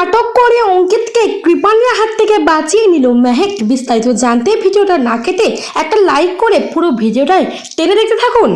নাটক করে অঙ্কিতকে কৃপানের হাত থেকে বাঁচিয়ে নিল মেহেক। বিস্তারিত জানতে ভিডিওটা না কেটে একটা লাইক করে পুরো ভিডিওটায় টেনে দেখতে থাকুন।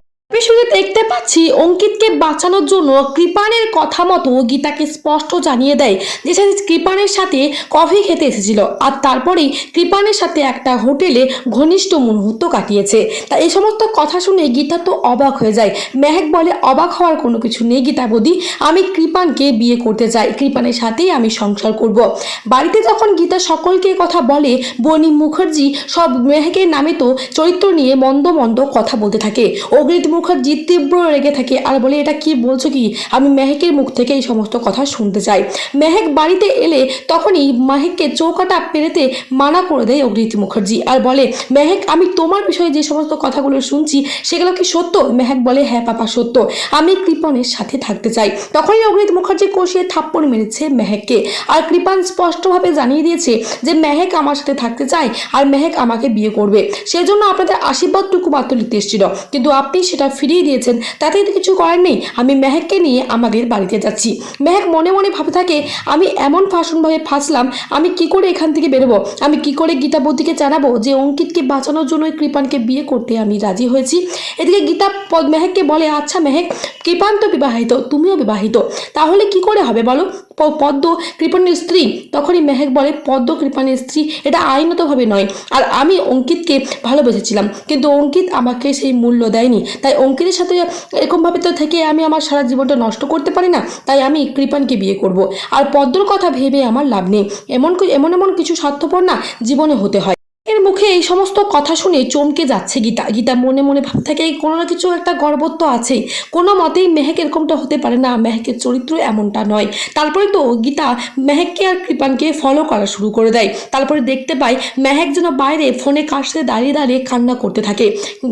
শুধু দেখতে পাচ্ছি অঙ্কিতকে বাঁচানোর জন্য কৃপানের কথা মতো গীতাকে স্পষ্ট জানিয়ে দেয় যে সে কৃপানের সাথে কফি খেতে এসেছিল। আর তারপরেই কৃপানের সাথে একটা হোটেলে ঘনিষ্ঠ মুহূর্ত কাটিয়েছে। তা এই সমস্ত কথা শুনে গীতা তো অবাক হয়ে যায়। মেহেক বলে, অবাক হওয়ার কোনো কিছু নেই গীতা বদি। আমি কৃপানকে বিয়ে করতে চাই। কৃপানের সাথেই আমি সংসার করব। বাড়িতে যখন গীতা সকলকে কথা বলে, বনি মুখার্জি সব মেহেকের নামে তো চরিত্র নিয়ে মন্দ মন্দ কথা বলতে থাকে। অগ্রিত মুখার্জি তীব্র রেগে থাকে আর বলে, এটা কি বলছো কি? আমি মেহেকের মুখ থেকে এই সমস্ত কথা শুনতে চাই। মেহেক বাড়িতে এলে তখনই মাহেককে চৌকাটা পেরেতে মানা করে দেয় অগ্নিতি মুখার্জি আর বলে, মেহেক, আমি তোমার বিষয়ে যে সমস্ত কথাগুলো শুনছি, সেগুলো কি সত্য? মেহেক বলে হ্যাঁ পাপা, সত্য। আমি কৃপনের সাথে থাকতে চাই। তখনই অগ্রিত মুখার্জি কষিয়ে থাপ্পড় মেরেছে মেহেককে আর কৃপান স্পষ্টভাবে জানিয়ে দিয়েছে যে, মেহেক আমার সাথে থাকতে চায় আর মেহেক আমাকে বিয়ে করবে। সেজন্য আপনাদের আশীর্বাদটুকু মাত্র নিতে এসেছিল কিন্তু আপনি সেটা ফিরিয়ে দিয়েছেন। তাতে কিছু করার নেই। আমি মেহেককে নিয়ে আমাদের বাড়িতে যাচ্ছি। মেহেক মনে মনে ভাবে থাকে, আমি এমন ফাঁসনভাবে ফাঁসলাম, আমি কি করে এখান থেকে বেরোবো? আমি কি করে গীতাবতীকে জানাব যে অঙ্কিতকে বাঁচানোর জন্য কৃপানকে বিয়ে করতে আমি রাজি হয়েছি? এদিকে গীতা মেহেককে বলে আচ্ছা মেহেক, কৃপান তো বিবাহিত, তুমিও বিবাহিত। তাহলে কি করে হবে বলো? পদ্ম কৃপণের স্ত্রী। তখনই মেহেক বলে, পদ্ম কৃপানের স্ত্রী, এটা আইনতভাবে নয়। আর আমি অঙ্কিতকে ভালোবেসেছিলাম। কিন্তু অঙ্কিত আমাকে সেই মূল্য দেয়নি। তাই অঙ্কিতের সাথে এরকমভাবে তো থেকে আমি আমার সারা জীবনটা নষ্ট করতে পারি না। তাই আমি কৃপানকে বিয়ে করব। আর পদ্মর কথা ভেবে আমার লাভ নেই। এমন এমন এমন কিছু স্বার্থপর না জীবনে হতে হয়। এর মুখে এই সমস্ত কথা শুনে চমকে যাচ্ছে গীতা। গীতা মনে মনে ভাব থাকে কোনো না কিছু একটা গর্বত্ব আছেই। কোনো মতেই মেহেক এরকমটা হতে পারে না, মেহেকের চরিত্র এমনটা নয়। তারপরে তো গীতা মেহেককে আর কৃপানকে ফলো করা শুরু করে দেয়। তারপরে দেখতে পাই মেহেক যেন বাইরে ফোনে সাথে দাঁড়িয়ে দাঁড়িয়ে কান্না করতে থাকে।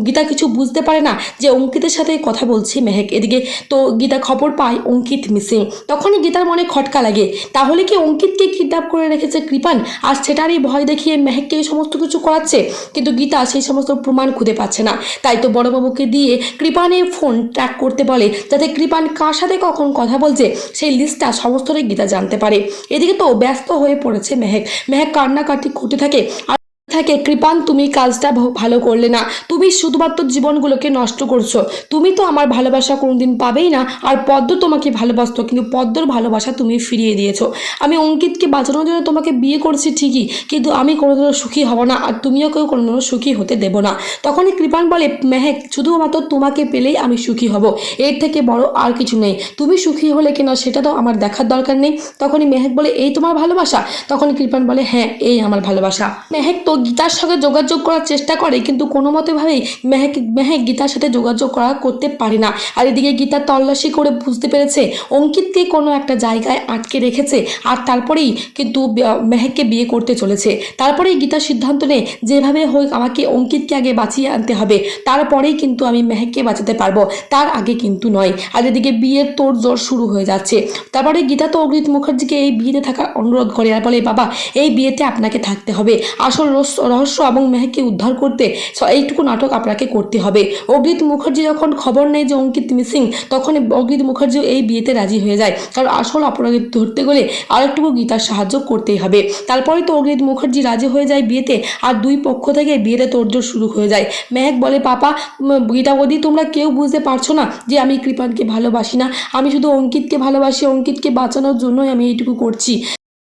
গীতা কিছু বুঝতে পারে না যে অঙ্কিতের সাথে কথা বলছে মেহেক। এদিকে তো গীতা খবর পায় অঙ্কিত মিসিং তখনই গীতার মনে খটকা লাগে। তাহলে কি অঙ্কিতকে কিডন্যাপ করে রেখেছে কৃপান? আর সেটারই ভয় দেখিয়ে মেহেককে এই সমস্ত কিছু করাচ্ছে, কিন্তু গীতা সেই সমস্ত প্রমাণ খুঁজে পাচ্ছে না। তাই তো বড়বাবুকে দিয়ে কৃপানের ফোন ট্র্যাক করতে বলে, যাতে কৃপান কার সাথে কখন কথা বলছে, সেই লিস্টটা সমস্তটাই গীতা জানতে পারে। এদিকে তো ব্যস্ত হয়ে পড়েছে মেহেক। মেহেক কান্নাকাটি করতে থাকে, আর থাকে, কৃপান, তুমি কাজটা ভালো করলে না। তুমি শুধুমাত্র জীবনগুলোকে নষ্ট করছ। তুমি তো আমার ভালোবাসা কোনোদিন পাবেই না, আর পদ্ম তোমাকে ভালোবাসত, কিন্তু পদ্মর ভালোবাসা তুমি ফিরিয়ে দিয়েছ। আমি অঙ্কিতকে বাঁচানোর জন্য তোমাকে বিয়ে করছি ঠিকই, কিন্তু আমি কোনোদিনও সুখী হব না, আর তুমিও কেউ কোনোদিনও সুখী হতে দেব না। তখনই কৃপান বলে, মেহেক, শুধুমাত্র তোমাকে পেলেই আমি সুখী হব। এর থেকে বড় আর কিছু নেই। তুমি সুখী হলে কিনা সেটা তো আমার দেখার দরকার নেই। তখনই মেহেক বলে, এই তোমার ভালোবাসা? তখন কৃপান বলে হ্যাঁ এই আমার ভালোবাসা। মেহেক তো গীতার সঙ্গে যোগাযোগ করার চেষ্টা করে, কিন্তু কোনো মতেভাবেই মেহেক মেহেক গীতার সাথে যোগাযোগ করা করতে পারে না। আর এদিকে গীতা তল্লাশি করে বুঝতে পেরেছে, অঙ্কিতকে কোনো একটা জায়গায় আটকে রেখেছে, আর তারপরেই কিন্তু মেহেককে বিয়ে করতে চলেছে। তারপরেই গীতা সিদ্ধান্ত নেয় যেভাবে হোক, আমাকে অঙ্কিতকে আগে বাঁচিয়ে আনতে হবে। তারপরেই কিন্তু আমি মেহেককে বাঁচাতে পারব। তার আগে কিন্তু নয়। আর এদিকে বিয়ের তোড় জোর শুরু হয়ে যাচ্ছে। তারপরে গীতা তো অগ্রিত মুখার্জিকে এই বিয়েতে থাকার অনুরোধ করে, আর বলে, বাবা, এই বিয়েতে আপনাকে থাকতে হবে। আসল রহস্য রহস্য এবং মেহেককে উদ্ধার করতে এইটুকু নাটক আপনাকে করতে হবে। অগ্রিত মুখার্জি যখন খবর নেয় যে অঙ্কিত মিসিং তখন অগ্রিত মুখার্জি এই বিয়েতে রাজি হয়ে যায়। কারণ আসল অপরাধী ধরতে গেলে আরেকটুকু গীতার সাহায্য করতেই হবে। তারপরে তো অগ্রিত মুখার্জি রাজি হয়ে যায় বিয়েতে আর দুই পক্ষ থেকে বিয়েতে তোড়জোড় শুরু হয়ে যায়। মেহেক বলে পাপা উম, গীতাবধি তোমরা কেউ বুঝতে পারছ না যে আমি কৃপানকে ভালোবাসি না। আমি শুধু অঙ্কিতকে ভালোবাসি। অঙ্কিতকে বাঁচানোর জন্যই আমি এইটুকু করছি।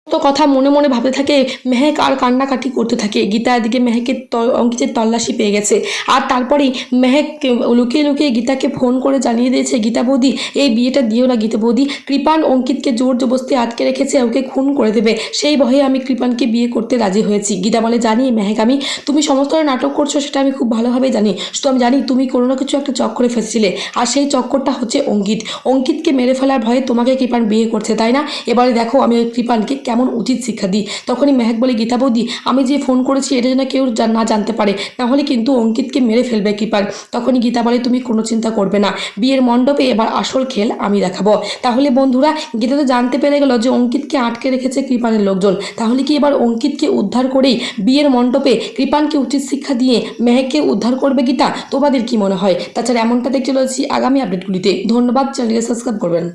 তো কথা মনে মনে ভাবতে থাকে, মেহেক আর কান্নাকাটি করতে থাকে। গীতা এদিকে মেহেকের অঙ্কিতের তল্লাশি পেয়ে গেছে। আর তারপরেই মেহেক লুকিয়ে লুকিয়ে গীতাকে ফোন করে জানিয়ে দিয়েছে, গীতা বৌদি, এই বিয়েটা দিও না গীতা বৌদি। কৃপান অঙ্কিতকে জোর জবস্তি আটকে রেখেছে, ওকে খুন করে দেবে। সেই ভয়ে আমি কৃপানকে বিয়ে করতে রাজি হয়েছি। গীতা বলে, জানি মেহেক, আমি, তুমি সমস্ত নাটক করছ, সেটা আমি খুব ভালোভাবে জানি। শুধু আমি জানি তুমি কোনো না কিছু একটা চক্করে ফেসেছিলে। আর সেই চক্করটা হচ্ছে অঙ্কিত। অঙ্কিতকে মেরে ফেলার ভয়ে তোমাকে কৃপান বিয়ে করছে, তাই না? এবারে দেখো আমি ওই কৃপানকে কেমন উচিত শিক্ষা দিই? তখনই মেহেক বলে, গীতা বৌদি, আমি যে ফোন করেছি, এটা যেন কেউ না জানতে পারে। নাহলে কিন্তু অঙ্কিতকে মেরে ফেলবে কৃপান তখনই গীতা বলে, তুমি কোনো চিন্তা করবে না। বিয়ের মণ্ডপে এবার আসল খেল আমি দেখাবো। তাহলে বন্ধুরা, গীতা তো জানতে পেরে গেল যে অঙ্কিতকে আটকে রেখেছে কৃপানের লোকজন। তাহলে কি এবার অঙ্কিতকে উদ্ধার করেই বিয়ের মণ্ডপে কৃপানকে উচিত শিক্ষা দিয়ে মেহেককে উদ্ধার করবে গীতা? তোমাদের কি মনে হয়? তাছাড়া এমনটা দেখতে চলেছি আগামী আপডেটগুলিতে। ধন্যবাদ চ্যানেলকে সাবস্ক্রাইব করবেন।